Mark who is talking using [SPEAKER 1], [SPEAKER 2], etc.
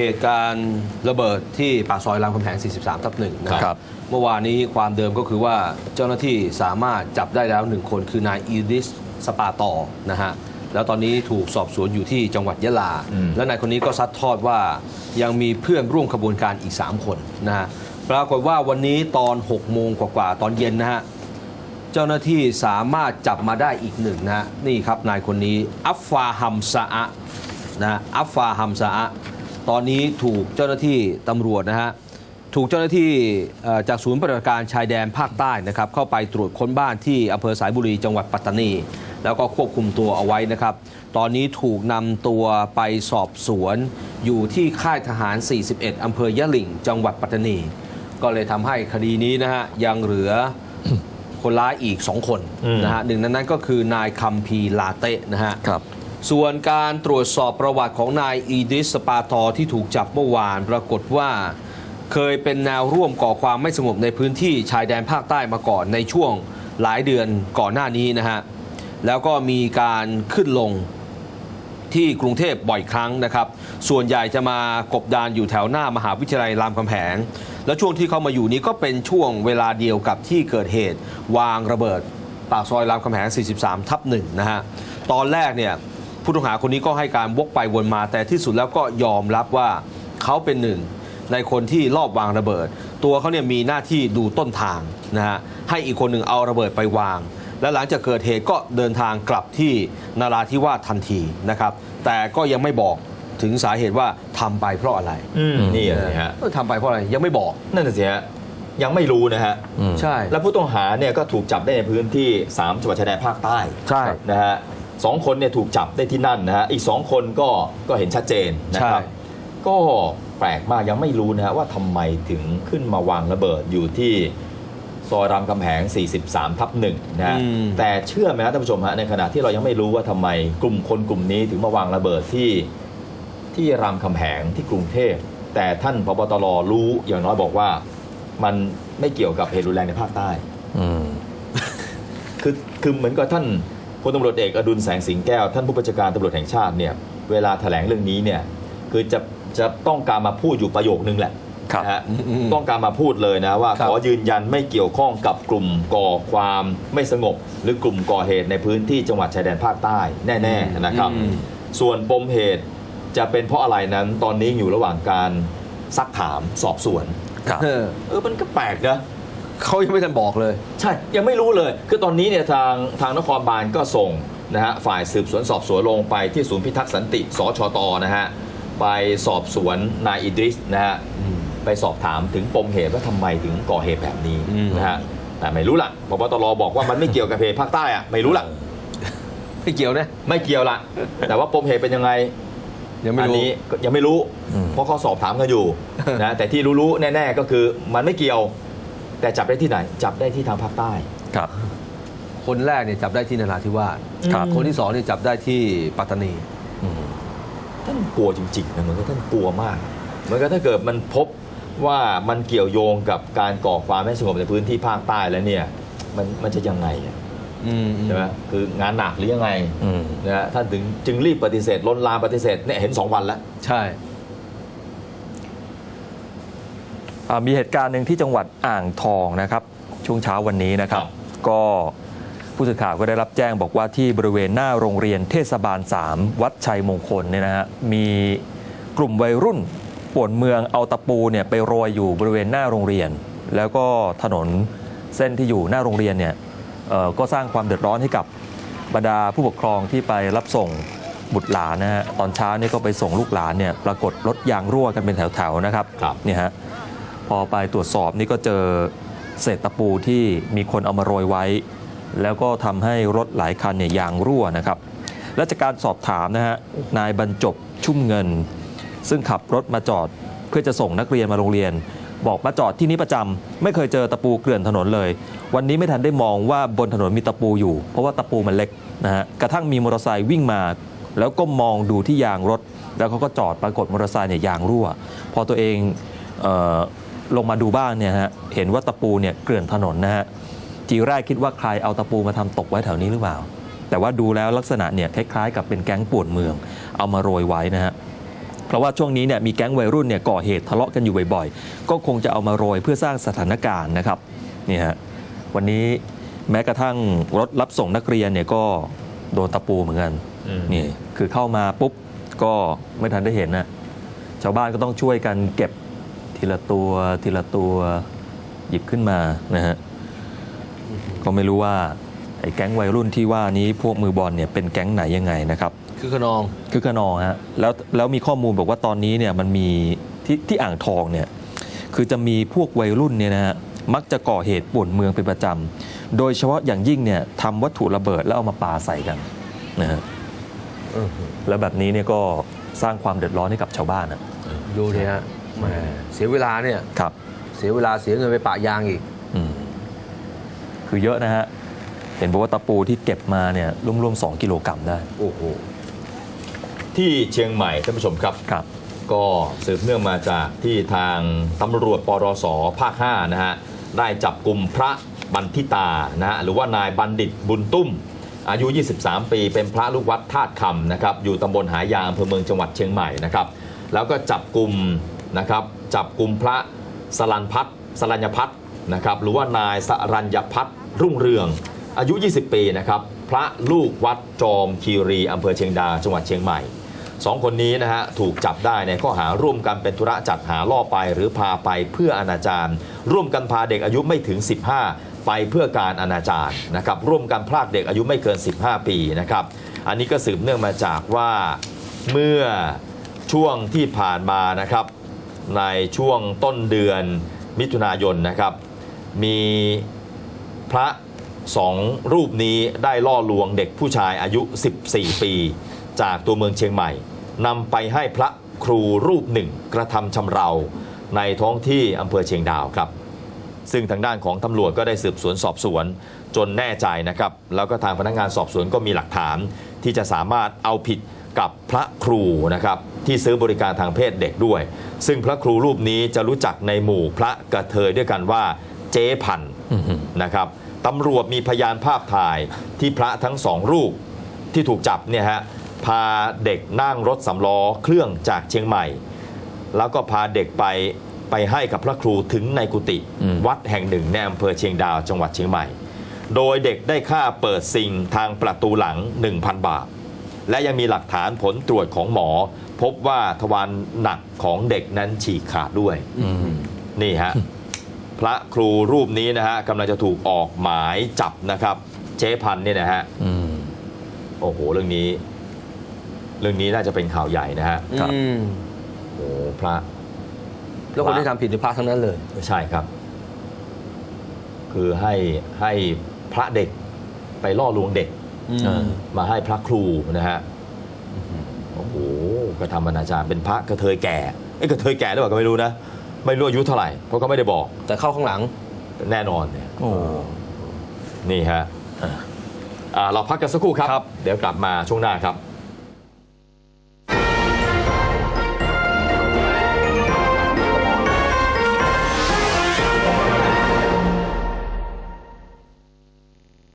[SPEAKER 1] อ่าเหตุการณ์ระเบิดที่ปากซอยรามคำแหง 43 ทับหนึ่งนะค
[SPEAKER 2] ครั
[SPEAKER 1] รับบเมื่อวานนี้ความเดิมก็คือว่าเจ้าหน้าที่สามารถจับได้แล้วหนึ่งคนคือนายอีดิสสปาตอนะฮะแล้วตอนนี้ถูกสอบสวนอยู่ที่จังหวัดยะลา
[SPEAKER 2] อืม
[SPEAKER 1] และนายคนนี้ก็ซัดทอดว่ายังมีเพื่อนร่วมขบวนการอีก 3 คนนะฮะปรากฏว่าวันนี้ตอน 6 โมงกว่าๆตอนเย็นนะฮะเจ้าหน้าที่สามารถจับมาได้อีกหนึ่งนะฮะนี่ครับนายคนนี้อัฟฟาฮัมซาอะนะอัฟฟาฮัมซาอะ ตอนนี้ถูกเจ้าหน้าที่ตำรวจนะฮะถูกเจ้าหน้าที่เอ่อจากศูนย์ปฏิบัติการชายแดนภาคใต้นะครับเข้าไปตรวจค้นบ้านที่อำเภอสายบุรีจังหวัดปัตตานี แล้วก็ควบคุมตัวเอาไว้นะครับ ตอนนี้ถูกนำตัวไปสอบสวน อยู่ที่ค่ายทหาร 41อำเภอยะหลิ่ง จังหวัดปัตตานี ก็เลยทำให้คดีนี้นะฮะยังเหลือคนร้ายอีก 2 คน
[SPEAKER 2] อืม
[SPEAKER 1] นะฮะหนึ่งในนั้นก็คือนายคัมพีร์ลาเตะนะฮะ
[SPEAKER 2] ครับ
[SPEAKER 1] ส่วนการตรวจสอบประวัติของนายอีดิสสปาทอที่ถูกจับเมื่อวานปรากฏว่าเคยเป็นแนวร่วมก่อความไม่สงบในพื้นที่ชายแดนภาคใต้มาก่อนในช่วงหลายเดือนก่อนหน้านี้นะฮะ แล้วก็มีการขึ้นลงที่กรุงเทพบ่อยครั้งนะครับ ส่วนใหญ่จะมากบดานอยู่แถวหน้ามหาวิทยาลัยรามคำแหง และช่วงที่เขามาอยู่นี้ก็เป็นช่วงเวลาเดียวกับที่เกิดเหตุ วางระเบิดปากซอยรามคำแหง 43 ทับหนึ่งนะฮะ ตอนแรกเนี่ย ผู้ต้องหาคนนี้ก็ให้การวกไปวนมา แต่ที่สุดแล้วก็ยอมรับว่าเขาเป็นหนึ่งในคนที่ลอบวางระเบิด ตัวเขาเนี่ยมีหน้าที่ดูต้นทางนะฮะให้อีกคนหนึ่งเอาระเบิดไปวาง และหลังจากเกิดเหตุก็เดินทางกลับที่นาราธิวาสทันทีนะครับ แต่ก็ยังไม่บอกถึงสาเหตุว่าทำไปเพราะอะไร
[SPEAKER 2] อืมนี่อะสิฮะ
[SPEAKER 1] เออทำไปเพราะอะไรยังไม่บอก
[SPEAKER 2] นั่นน่ะสิฮะยังไม่รู้นะฮะ
[SPEAKER 3] อืม
[SPEAKER 1] ใช่
[SPEAKER 2] แล้วผู้ต้องหาเนี่ยก็ถูกจับได้ในพื้นที่ 3 จังหวัดชายแดนภาคใต้
[SPEAKER 1] ใช่
[SPEAKER 2] นะฮะ สองคนเนี่ยถูกจับได้ที่นั่นนะฮะอีกสองคนก็ก็เห็นชัดเจนนะครับ
[SPEAKER 1] ใช่
[SPEAKER 2] ก็แปลกมากยังไม่รู้นะฮะว่าทำไมถึงขึ้นมาวางระเบิดอยู่ที่ซอยรามคำแหง 43 ทับหนึ่งนะฮะ
[SPEAKER 1] อืม
[SPEAKER 2] แต่เชื่อไหมครับท่านผู้ชมฮะในขณะที่เรายังไม่รู้ว่าทำไมกลุ่มคนกลุ่มนี้ถึงมาวางระเบิดที่ที่รามคำแหงที่กรุงเทพแต่ท่านพบตรรู้อย่างน้อยบอกว่ามันไม่เกี่ยวกับเหตุรุนแรงในภาคใต้
[SPEAKER 3] อืม
[SPEAKER 2] คือคือเหมือนกับท่าน พลตำรวจเอกอดุลแสงสิงแก้ว ท่านผู้บัญชาการตำรวจแห่งชาติเนี่ยเวลาแถลงเรื่องนี้เนี่ยคือจะจะต้องการมาพูดอยู่ประโยคนึงแหละ
[SPEAKER 3] ครับ
[SPEAKER 2] นะฮะ
[SPEAKER 1] อืม
[SPEAKER 2] ต้องการมาพูดเลยนะว่า
[SPEAKER 1] ครับ
[SPEAKER 2] ขอยืนยันไม่เกี่ยวข้องกับกลุ่มก่อความไม่สงบ หรือกลุ่มก่อเหตุในพื้นที่จังหวัดชายแดนภาคใต้แน่ๆนะครับ
[SPEAKER 1] อืม
[SPEAKER 2] ส่วนปมเหตุจะเป็นเพราะอะไรนั้นตอนนี้อยู่ระหว่างการซักถามสอบสวน
[SPEAKER 3] ครับ
[SPEAKER 1] เออ
[SPEAKER 2] เออมันก็แปลกนะ
[SPEAKER 1] เขายังไม่ทันบอกเลย
[SPEAKER 2] ใช่ ยังไม่รู้เลย คือตอนนี้เนี่ยทางทางนครบาลก็ส่งนะฮะฝ่ายสืบสวนสอบสวนลงไปที่ศูนย์พิทักษ์สันติสชตนะฮะไปสอบสวนนายอิดริสนะฮะไปสอบถามถึงปมเหตุว่าทำไมถึงก่อเหตุแบบนี้
[SPEAKER 1] อืม
[SPEAKER 2] นะฮะแต่ไม่รู้ล่ะพบตรบอกว่ามันไม่เกี่ยวกับเหตุภาคใต้อะไม่รู้ล่ะ
[SPEAKER 1] ไม่เกี่ยวนะ
[SPEAKER 2] ไม่เกี่ยวละแต่ว่าปมเหตุเป็นยังไง
[SPEAKER 1] ยังไม่
[SPEAKER 2] อัน
[SPEAKER 1] รู้
[SPEAKER 2] นี้ก็ยังไม่รู้
[SPEAKER 3] อืม
[SPEAKER 2] เพราะเขาสอบถามกันอยู่นะแต่ที่รู้ๆแน่ ๆ ก็คือมันไม่เกี่ยว แต่จับได้ที่ไหน จับได้ที่ทางภาคใต้
[SPEAKER 3] ครับ
[SPEAKER 1] คนแรกเนี่ยจับได้ที่นราธิวาส
[SPEAKER 3] ครับ
[SPEAKER 1] คนที่สองเนี่ยจับได้ที่ปัตตานี
[SPEAKER 3] อืม
[SPEAKER 2] ท่านกลัวจริงๆนะเหมือนกับท่านกลัวมาก เหมือนกับถ้าเกิดมันพบว่ามันเกี่ยวโยงกับการก่อความไม่สงบในพื้นที่ภาคใต้แล้วเนี่ย มันมันจะยังไงอะ
[SPEAKER 1] อืม
[SPEAKER 2] ใช่ไหมคืองานหนักหรือยังไง
[SPEAKER 3] อืม
[SPEAKER 2] นะฮะท่านถึงจึงรีบปฏิเสธล้นลามปฏิเสธเนี่ยเห็น2วันแล้ว
[SPEAKER 1] ใช่
[SPEAKER 3] อ่า มีเหตุการณ์หนึ่งที่จังหวัดอ่างทองนะครับ ช่วงเช้าวันนี้นะครับ
[SPEAKER 2] ครับ
[SPEAKER 3] ก็ผู้สื่อข่าวก็ได้รับแจ้งบอกว่าที่บริเวณหน้าโรงเรียนเทศบาล 3 วัดชัยมงคลเนี่ยนะฮะมีกลุ่มวัยรุ่นป่วนเมืองเอาตะปูเนี่ยไปโรยอยู่บริเวณหน้าโรงเรียน แล้วก็ถนนเส้นที่อยู่หน้าโรงเรียนเนี่ยเอ่อก็สร้างความเดือดร้อนให้กับบรรดาผู้ปกครองที่ไปรับส่งบุตรหลานนะฮะตอนเช้าเนี่ยก็ไปส่งลูกหลานเนี่ยปรากฏรถยางรั่วกันเป็นแถวๆนะครับ
[SPEAKER 2] ครับ
[SPEAKER 3] เนี่ยฮะ พอไปตรวจสอบนี่ก็เจอเศษตะปูที่มีคนเอามาโรยไว้ แล้วก็ทำให้รถหลายคันเนี่ยยางรั่วนะครับ และจากการสอบถามนะฮะนายบรรจบชุ่มเงิน ซึ่งขับรถมาจอดเพื่อจะส่งนักเรียนมาโรงเรียน บอกมาจอดที่นี้ประจำไม่เคยเจอตะปูเกลื่อนถนนเลย วันนี้ไม่ทันได้มองว่าบนถนนมีตะปูอยู่ เพราะว่าตะปูมันเล็กนะฮะกระทั่งมีมอเตอร์ไซค์วิ่งมา แล้วก็มองดูที่ยางรถ แล้วเขาก็จอดปรากฏมอเตอร์ไซค์เนี่ยยางรั่ว พอตัวเองเออ ลงมาดูบ้างเนี่ยฮะเห็นว่าตะปูเนี่ยเกลื่อนถนนนะฮะทีแรกคิดว่าใครเอาตะปูมาทำตกไว้แถวนี้หรือเปล่า แต่ว่าดูแล้วลักษณะเนี่ยคล้ายๆ กับเป็นแก๊งป่วนเมือง เอามาโรยไว้นะฮะเพราะว่าช่วงนี้เนี่ยมีแก๊งวัยรุ่นเนี่ยก่อเหตุทะเลาะกันอยู่บ่อยๆ ก็คงจะเอามาโรยเพื่อสร้างสถานการณ์นะครับนี่ฮะวันนี้แม้กระทั่งรถรับส่งนักเรียนเนี่ยก็โดนตะปูเหมือนกัน
[SPEAKER 2] อืม
[SPEAKER 3] นี่คือเข้ามาปุ๊บก็ไม่ทันได้เห็นนะชาวบ้านก็ต้องช่วยกันเก็บ ทีละตัวทีละตัวหยิบขึ้นมานะฮะก็ไม่รู้ว่าไอ้แก๊งวัยรุ่นที่ว่านี้พวกมือบอลเนี่ยเป็นแก๊งไหนยังไงนะครับ
[SPEAKER 1] คือขนอง
[SPEAKER 3] คือขนองฮะแล้วแล้วมีข้อมูลบอกว่าตอนนี้เนี่ยมันมีที่ที่อ่างทองเนี่ยคือจะมีพวกวัยรุ่นเนี่ยนะฮะมักจะก่อเหตุป่วนเมืองเป็นประจำโดยเฉพาะอย่างยิ่งเนี่ยทำวัตถุระเบิดแล้วเอามาปาใส่กันนะฮะแล้วแบบนี้เนี่ยก็สร้างความเดือดร้อนให้กับชาวบ้านนะ
[SPEAKER 1] ดูดิฮะ แหมเสียเวลาเนี่ย
[SPEAKER 3] ครับ
[SPEAKER 1] เสียเวลาเสียเงินไปปะยางอีก
[SPEAKER 3] อืมคือเยอะนะฮะ เห็นบอกว่าตะปูที่เก็บมาเนี่ยรวมๆ2กิโลกรัมได้
[SPEAKER 1] โอ้โห
[SPEAKER 2] ที่เชียงใหม่ท่านผู้ชมครับ
[SPEAKER 3] ครับ
[SPEAKER 2] ก็สืบเนื่องมาจากที่ทางตำรวจปรสภาค5นะฮะได้จับกลุ่มพระบันทิตานะฮะหรือว่านายบัณฑิตบุญตุ้ม อายุ 23 ปีเป็นพระลูกวัดธาตุคำนะครับอยู่ตำบลหายางอำเภอเมืองจังหวัดเชียงใหม่นะครับแล้วก็จับกลุ่ม นะครับจับกลุ่มพระสลันพัฒน์สลัญพัฒน์นะครับหรือว่านายสรัญญพัฒน์รุ่งเรือง อายุ 20 ปีนะครับพระลูกวัดจอมคีรีอำเภอเชียงดาวจังหวัดเชียงใหม่สองคนนี้นะฮะถูกจับได้ในข้อหาร่วมกันเป็นธุระจัดหาล่อไปหรือพาไปเพื่ออนาจารร่วมกันพาเด็กอายุไม่ถึง 15 ไปเพื่อการอนาจารนะครับร่วมกันพรากเด็กอายุไม่เกิน 15 ปีนะครับอันนี้ก็สืบเนื่องมาจากว่าเมื่อช่วงที่ผ่านมานะครับ ในช่วงต้นเดือนมิถุนายนนะครับ มีพระสองรูปนี้ได้ล่อลวงเด็กผู้ชายอายุ 14 ปี จากตัวเมืองเชียงใหม่นำไปให้พระครูรูปหนึ่งกระทำชำเรา ในท้องที่อำเภอเชียงดาวครับ ซึ่งทางด้านของตำรวจก็ได้สืบสวนสอบสวน จนแน่ใจนะครับ แล้วก็ทางพนักงานสอบสวนก็มีหลักฐาน ที่จะสามารถเอาผิดกับพระครูนะครับ ที่ซื้อบริการทางเพศเด็กด้วย ซึ่งพระครูรูปนี้จะรู้จักในหมู่พระกระเทยด้วยกันว่าเจ๊พันธุ์นะครับตำรวจมีพยานภาพถ่ายที่พระทั้งสองรูปที่ถูกจับเนี่ยฮะพาเด็กนั่งรถสำล้อเครื่องจากเชียงใหม่ แล้วก็พาเด็กไปไปให้กับพระครูถึงในกุฏิ
[SPEAKER 3] อืม
[SPEAKER 2] วัดแห่งหนึ่งในอำเภอเชียงดาวจังหวัดเชียงใหม่ โดยเด็กได้ค่าเปิดซิงทางประตูหลัง 1,000 บาท และยังมีหลักฐานผลตรวจของหมอ พบว่าทวารหนักของเด็กนั้นฉีกขาดด้วย
[SPEAKER 3] อืม
[SPEAKER 2] นี่ฮะพระครูรูปนี้นะฮะกำลังจะถูกออกหมายจับนะครับ เจ๊พันธุ์เนี่ยนะฮะ
[SPEAKER 3] อืม
[SPEAKER 2] โอ้โหเรื่องนี้ เรื่องนี้น่าจะเป็นข่าวใหญ่นะฮะ
[SPEAKER 3] ครับ
[SPEAKER 1] อืม
[SPEAKER 2] โอ้โหพระ
[SPEAKER 1] แล้วคนที่ทำผิดในพระทั้งนั้นเลย
[SPEAKER 2] ใช่ครับ คือให้ให้พระเด็กไปล่อลวงเด็ก
[SPEAKER 1] อื ม
[SPEAKER 3] เออ
[SPEAKER 2] มาให้พระครูนะฮะโอ้โหกระทำอนาจารเป็นพระกระเทยแก่ไอ้ยกระเทยแก่หรือเปล่าก็ไม่รู้นะ ไม่รู้อายุเท่าไหร่เพราะเขาไม่ได้บอก
[SPEAKER 1] แต่เข้าข้างหลัง
[SPEAKER 2] แน่นอนเนี่ย
[SPEAKER 3] โอ้
[SPEAKER 2] นี่ฮะอ่าเราพักกันสักครู่ครับ
[SPEAKER 1] ครับ
[SPEAKER 2] เดี๋ยวกลับมาช่วงหน้าครับ